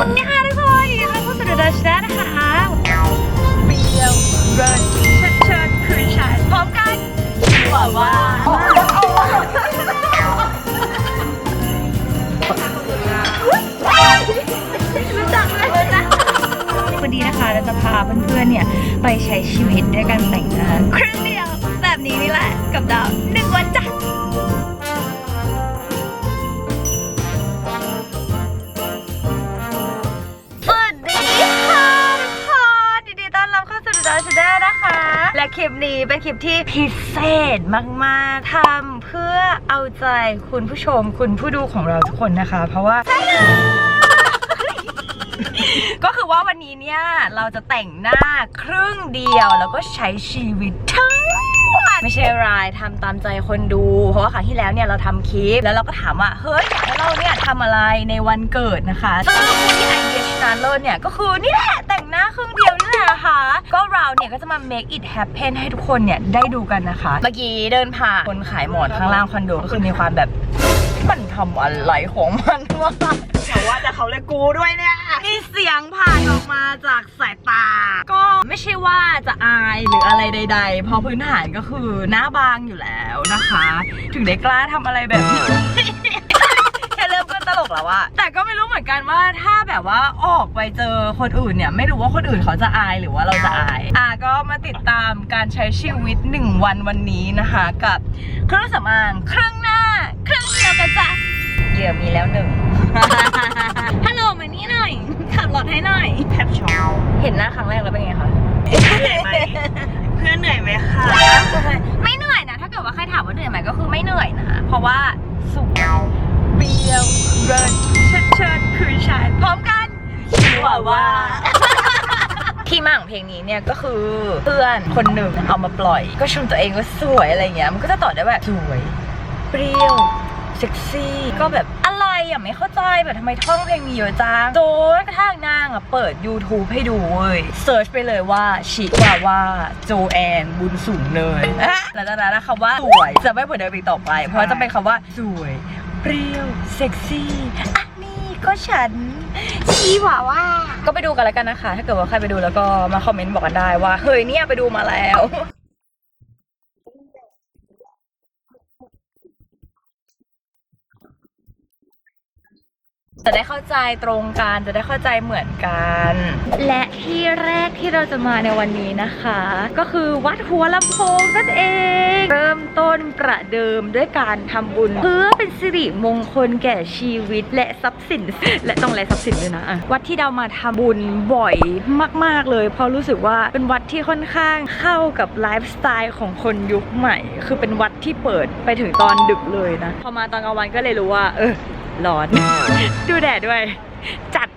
วัสดีค่ะทุกคนยินดีต้อนรับเข้าสู่เดอะชนะนะคะเบียวเร์ดเชิดเชิดคืนชายพร้อมกันว่าว่ารู้จักเลยนะวันนี้นะคะเราจะพาเพื่อนๆเนี่ยไปใช้ชีวิตด้วยกันแต่งงานค ลิปที่พิเศษมากๆทำเพื่อเอาใจคุณผู้ชมคุณผู้ดูของเราทุกคนนะคะ เพราะว่า ก็คือว่าวันนี้เนี่ย เราจะแต่งหน้าครึ่งเดียวแล้วก็ใช้ชีวิตทั้งวันไม่ใช่รายทำตามใจคนดู เพราะว่าครั้งที่แล้วเนี่ยเราทำคลิป แล้วเราก็ถามว่า เฮ้ยอยากให้เราเนี่ยทำอะไรในวันเกิดนะคะซึ่งที่ไอเดียชนะเลิศเนี่ย ก็คือนี่แหละแต่งหน้าครึ่งเดียวนี่แหละนะคะ เราเนี่ยก็จะมา make it happen ให้ทุกคนเนี่ยได้ดูกันนะคะ เมื่อกี้เดินผ่านคนขายหมอนข้างล่างคอนโดก็คือมีความแบบมันทำอะไรของมันวะแต่ว่าแต่เขาเลยกูด้วยเนี่ยมีเสียงผ่านออกมาจากสายตา ก็ไม่ใช่ว่าจะอายหรืออะไรใด ๆ เพราะพื้นฐานก็คือหน้าบางอยู่แล้วนะคะ ถึงได้กล้าทำอะไรแบบนี้แค่เริ่มก็ตลกแล้วอะแต่ก็ไม่รู้เหมือนกันว่าถ้าแบบว่าออกไปเจอคนอื่นเนี่ย ไม่รู้ว่าคนอื่นเขาจะอายหรือว่าเราจะอายอะก็มาติดตามการใช้ชีวิตหนึ่งวันวันนี้นะคะ กับเครื่องสำอางเครื่องหน้า เครื่องเดียวกันจ้ะเหยื่อมีแล้วหนึ่ง ฮัลโหลมานี่หน่อย ขับรถให้หน่อยแทบช็อกเห็นหน้าครั้งแรกแล้วเป็นไงคะเหนื่อยไหมเพื่อนเหนื่อยไหมคะไม่เหนื่อยนะ ถ้าเกิดว่าใครถามว่าเหนื่อยไหมก็คือไม่เหนื่อยนะ เพราะว่าสุข เบียวเรินเชิดเชิดคือชายพร้อมกันว่าว่า ที่มาของเพลงนี้เนี่ยก็คือเพื่อนคนหนึ่งเอามาปล่อย ก็ชมตัวเองว่าสวยอะไรเงี้ยมันก็จะต่อได้แบบสวยเปรี้ยวเซ็กซี่ก็แบบอะไรอะไม่เข้าใจแบบทำไมท่องเพลงมีเยอะจังโจนกระทั่งนางอะเปิด YouTube ให้ดูเว้ยเซิร์ชไปเลยว่าชิว่าว่าโจแอนบุญสูงเนินอะแล้วจากนั้นนะคำว่าสวยจะไม่เหมือนเดิมอีกต่อไป เพราะจะเป็นคำว่าสวย เปรี้ยว เซ็กซี่อะนี่ก็ฉันชีว่าว่า ก็ไปดูกันแล้วกันนะคะ ถ้าเกิดว่าใครไปดูแล้วก็มาคอมเมนต์บอกกันได้ว่า เฮ้ยเนี่ยไปดูมาแล้ว จะได้เข้าใจตรงกันจะได้เข้าใจเหมือนกัน และที่แรกที่เราจะมาในวันนี้นะคะ ก็คือวัดหัวลำโพงนั่นเอง เริ่มต้นประเดิมด้วยการทำบุญ เพื่อเป็นสิริมงคลแก่ชีวิตและทรัพย์สิน และต้องและทรัพย์สินด้วยนะะวัดที่เรามาทำบุญบ่อยมาก ๆเลย เพราะรู้สึกว่าเป็นวัดที่ค่อนข้างเข้ากับไลฟ์สไตล์ของคนยุคใหม่ คือเป็นวัดที่เปิดไปถึงตอนดึกเลยนะพอมาตอนกลางวันก็เลยรู้ว่าเออ ร้อน ดูแดดด้วย จัด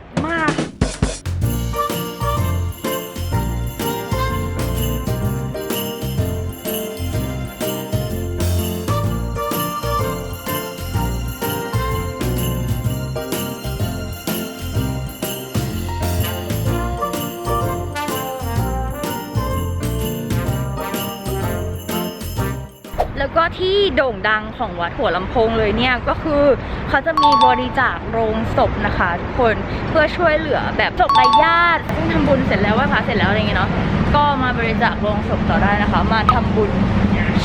แล้วก็ที่โด่งดังของวัดหัวลำโพงเลยเนี่ยก็คือเขาจะมีบริจาคโรงศพนะคะทุกคนเพื่อช่วยเหลือแบบศพไร้ญาติซึ่งทำบุญเสร็จแล้วไหว้พระเสร็จแล้วอะไรเงี้ยเนาะก็มาบริจาคโรงศพต่อได้นะคะ มาทำบุญ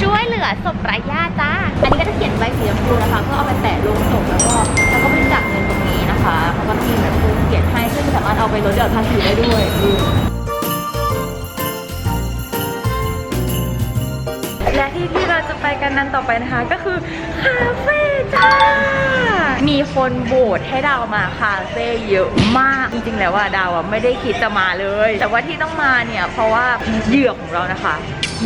ช่วยเหลือศพไร้ญาติจ้า อันนี้ก็จะเขียนใบสีชมพูนะคะเพื่อเอาไปแปะโรงศพแล้วก็แล้วก็บริจาคเงินตรงนี้นะคะเขาก็มีแบบปูเขียนให้ซึ่งสามารถเอาไปลดหย่อนภาษีได้ด้วย และที่ที่เราจะไปกันนั้นต่อไปนะคะก็คือคาเฟ่จ้า มีคนโหวตให้ดาวมาคาเฟ่เยอะมาก จริงๆแล้วว่าดาวอะไม่ได้คิดจะมาเลย แต่ว่าที่ต้องมาเนี่ยเพราะว่าเหยื่อของเรานะคะ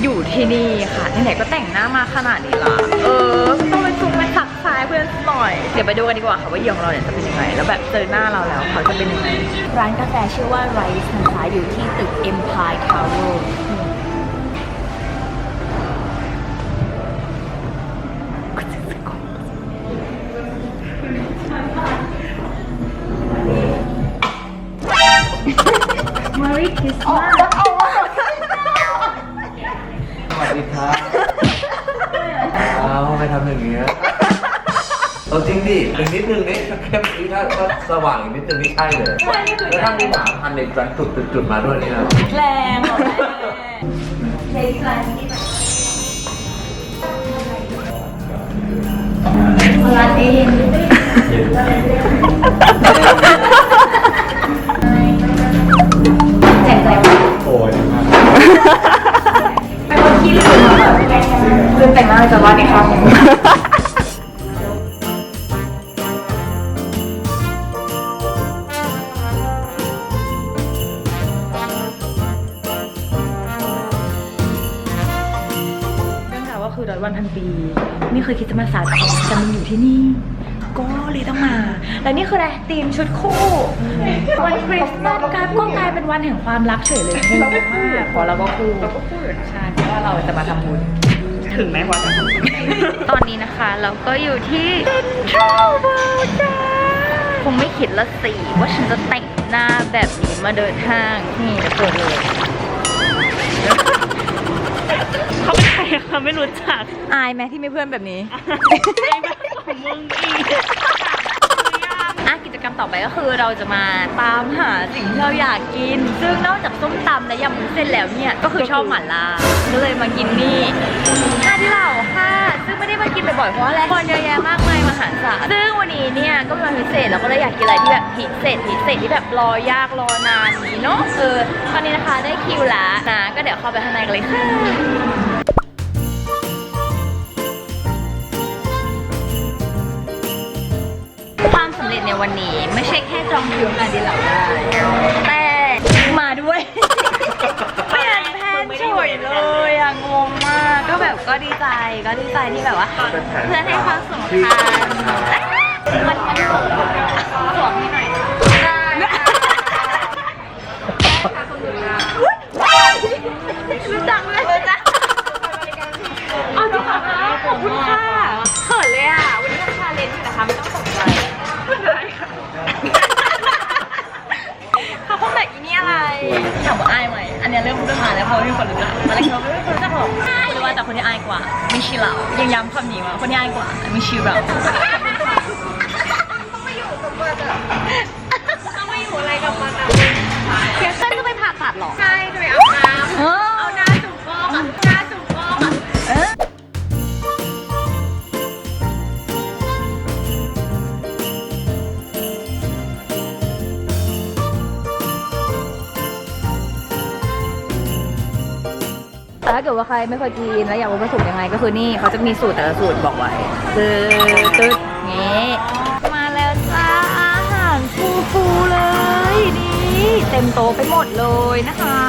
อยู่ที่นี่ค่ะไหนๆก็แต่งหน้ามาขนาดนี้ละเออต้องไปซุกไปทักทายเพื่อนหน่อย เดี๋ยวไปดูกันดีกว่าค่ะว่าเหยื่อของเราเนี่ยจะเป็นยังไง แล้วแบบเจอหน้าเราแล้วเขาจะเป็นยังไง ร้านกาแฟชื่อว่า Rice นะคะอยู่ที่ตึก Empire Tower สวัสดีครับเอาไปทำอย่างเงี้ยเอาจริงดิอีกนิดนึงนี่เข้มอีกถ้าถ้าสว่างอีกนิดนึงนี่ใช่เลยแล้วถ้ามีสามพันในจุดจุดจุดๆมาด้วยนี่นะแรงเหรอแม่ร้านเอง ไม่เคยคิดจะมาสาดแทนแต่มันอยู่ที่นี่ ก็เลยต้องมา และนี่คืออะไรธีมชุดคู่ วันคริสต์มาสการก็กลายเป็นวันแห่งความรักเฉยเลยงงมากเพราะเราก็คู่เราก็คู่ใช่เพราะว่าเราจะมาทำบุญถึงไหมวะตอนนี้นะคะเราก็อยู่ที่ Central World จ้าคงไม่คิดละสิว่าฉันจะแต่งหน้าแบบนี้มาเดินห้างนี่จะเปิดเลย เขาเป็นใครอะเขาไม่รู้จัก อายไหมที่มีเพื่อนแบบนี้ ไอ้แบบของมึงอีก อะกิจกรรมต่อไปก็คือเราจะมาตามหาสิ่งที่เราอยากกิน ซึ่งนอกจากส้มตำและยำวุ้นเส้นแล้วเนี่ย ก็คือชอบหม่าล่าก็เลยมากินนี่ห้าที่เหล่าค่ะซึ่งไม่ได้มากินบ่อยๆเพราะอะไรคนเยอะแยะมากมายมหาศาลซึ่งวันนี้เนี่ยก็เป็นวันพิเศษเราก็เลยอยากกินอะไรที่แบบพิเศษพิเศษที่แบบรอยากรอนานนี้เนาะเออตอนนี้นะคะได้คิวแล้วนะ ก็เดี๋ยวเข้าไปข้างในกันเลยค่ะ ในวันนี้ ไม่ใช่แค่จองคิวงานดีเหล่าได้ แต่มาด้วย เปลี่ยนแผนสวยเลยอะงงมาก ก็แบบก็ดีใจก็ดีใจที่แบบว่า เพื่อนให้ความสำคัญมันมันสวมให้หน่อยรู้จักไหมรู้จักเอาจริงเหรอคะขอบคุณค่ะ ไม่มีคนรู้จักหรอกหรือว่าแต่คนที่อายกว่า ไม่ชีเรายังย้ำคำนี้ว่าคนที่อายกว่าไม่ชีเราต้องไม่อยู่กับมันอะต้องไม่อยู่อะไรกับมันอะเดี๋ยวเต้นก็ไปผ่าตัดหรอ ใช่จะไปเอาน้ำเออเอาน้ำ เกิดว่าใครไม่เคยกินแล้วอยากรู้ผสมยังไงก็คือนี่เขาจะมีสูตรแต่ละสูตรบอกไว้ตึ๊ดตึ๊ดงี้มาแล้วจ้าอาหารฟูฟูๆเลยนี่เต็มโต๊ะไปหมดเลยนะคะ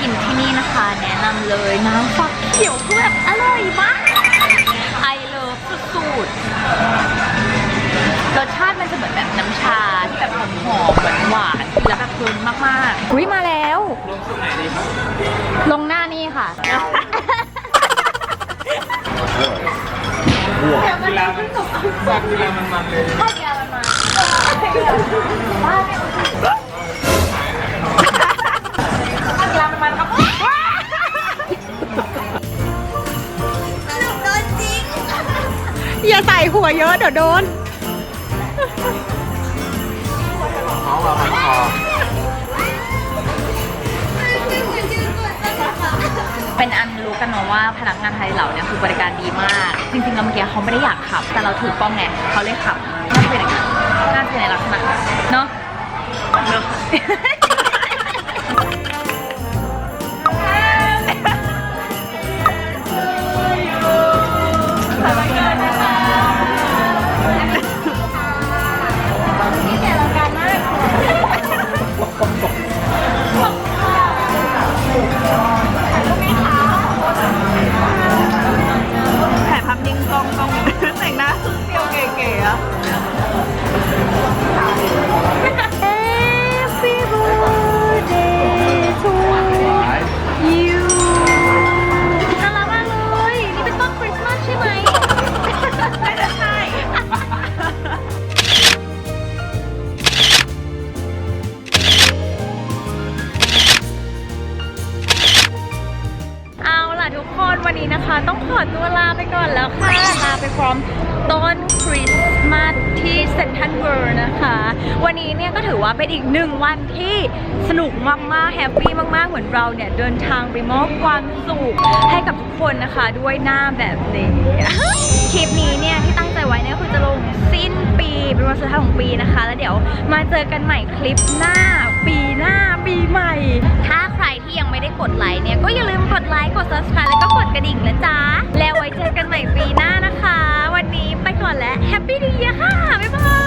กินที่นี่นะคะ แนะนำเลยน้ำฟักเขียวคือแบบอร่อยมากไอเลิฟสุดๆรสชาติมันจะเหมือนแบบน้ำชาที่แบบหอมหอมหวานหวานๆแล้วแบบเพลินมากๆอุ้ยมาแล้วลงหน้านี่ค่ะ อย่าใส่หัวเยอะเดี๋ยวโดน เขาเอาพันคอเป็นอันรู้กันมาะว่าพนักงานไทยเราเนี่ยคือบริการดีมาก จริงๆแล้วเมื่อกี้เขาไม่ได้อยากขับ แต่เราถือกล้องไงเขาเลยขับน่าจะเป็นอย่างนั้นน่าจะเป็นในลักษณะเนาะถ่าย ล่ะทุกคนวันนี้นะคะ ต้องขอตัวลาไปก่อนแล้วค่ะ ลาไปพร้อมต้นคริสต์มาสที่เซนทันเวิร์นะคะ วันนี้เนี่ยก็ถือว่าเป็นอีกหนึ่งวันที่สนุกมากๆแฮปปี้มากๆ เหมือนเราเนี่ย เดินทางไปมอบความสุขให้กับทุกคนนะคะด้วยหน้าแบบนี้ คลิปนี้เนี่ยที่ตั้งใจไว้เนี่ยคือจะลงสิ้นปี เป็นวันสุดท้ายของปีนะ ล้วเดี๋ยวมาเจอกันใหม่คลิปหน้า ปีหน้าปีใหม่ ถ้าใครที่ยังไม่ได้กดไลค์เนี่ย ก็อย่าลืมกดไลค์กด subscribe แล้วก็กดกระดิ่งนะจ๊ะ แล้วไว้เจอกันใหม่ปีหน้านะคะ วันนี้ไปก่อนแล้วแฮปปี้ดีค่ะ บ๊ายบาย